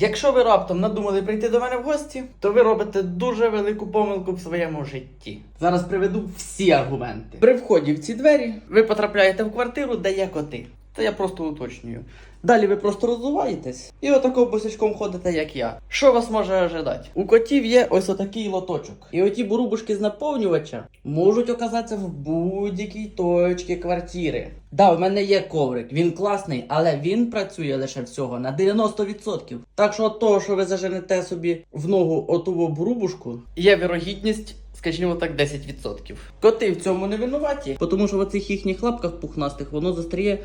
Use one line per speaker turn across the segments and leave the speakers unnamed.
Якщо ви раптом надумали прийти до мене в гості, то ви робите дуже велику помилку в своєму житті. Зараз приведу всі аргументи. При вході в ці двері ви потрапляєте в квартиру, де є коти. Це я просто уточнюю. Далі ви просто роззуваєтесь і отако босячком ходите, як я. Що вас може ожидати? У котів є ось отакий лоточок. І оті бурубушки з наповнювача можуть оказатися в будь-якій точці квартири. Да, в мене є коврик, він класний, але він працює лише всього на 90%. Так що от того, що ви заженете собі в ногу оту бурубушку, є вірогідність. Скажімо так, 10%. Коти в цьому не винуваті, тому що в оцих їхніх лапках пухнастих воно застріє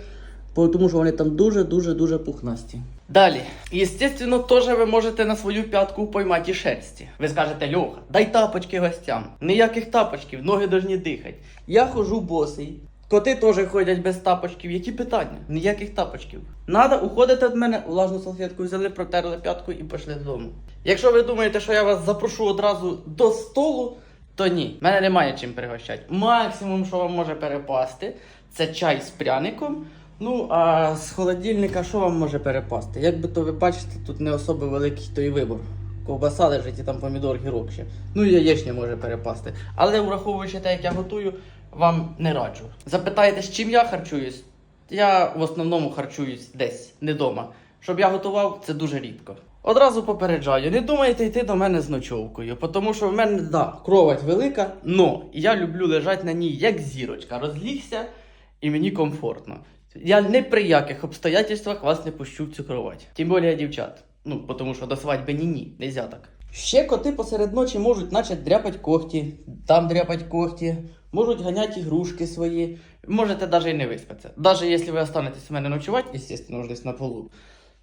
тому що вони там дуже-дуже-дуже пухнасті. Далі, естественно, теж ви можете на свою п'ятку поймати шерсті. Ви скажете, Льоха, дай тапочки гостям. Ніяких тапочків, ноги должні дихати. Я хожу босий. Коти теж ходять без тапочків. Які питання? Ніяких тапочків. Надо уходити від мене, влажну салфетку взяли, протерли п'ятку і пішли додому. Якщо ви думаєте, що я вас запрошу одразу до столу, то ні, мене немає чим пригощати. Максимум, що вам може перепасти, це чай з пряником. Ну, а з холодильника що вам може перепасти? Як би то ви бачите, тут не особо великий той вибор. Ковбаса лежить і там помідор, гірок ще. Ну і яєчня може перепасти. Але враховуючи те, як я готую, вам не раджу. Запитаєте, з чим я харчуюсь? Я в основному харчуюсь десь, не вдома. Щоб я готував, це дуже рідко. Одразу попереджаю, не думайте йти до мене з ночовкою, тому що в мене да, кровать велика, но я люблю лежати на ній як зірочка. Розлігся і мені комфортно. Я ні при яких обстоятельствах вас не пущу в цю кровать. Тим більше дівчат. Ну, тому що до свадьби ні ні, нельзя так. Ще коти посеред ночі можуть начать дряпать когті, там дряпать когті, можуть ганяти ігрушки свої. Можете навіть і не виспатися. Навіть якщо ви останетесь у мене ночувати, звісно, десь на полу.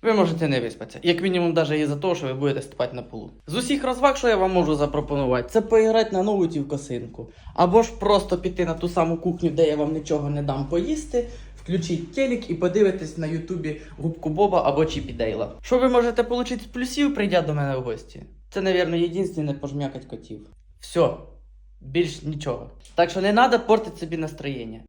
Ви можете не виспатися. Як мінімум, навіть із-за того, що ви будете спати на полу. З усіх розваг, що я вам можу запропонувати, це поіграти на ноуті в косинку. Або ж просто піти на ту саму кухню, де я вам нічого не дам поїсти, включіть телек і подивитесь на Ютубі губку Боба або Чіпі Дейла. Що ви можете отримати з плюсів, прийдя до мене в гості? Це, напевно, єдине пожмякать котів. Все, більш нічого. Так що не треба портити собі настроєння.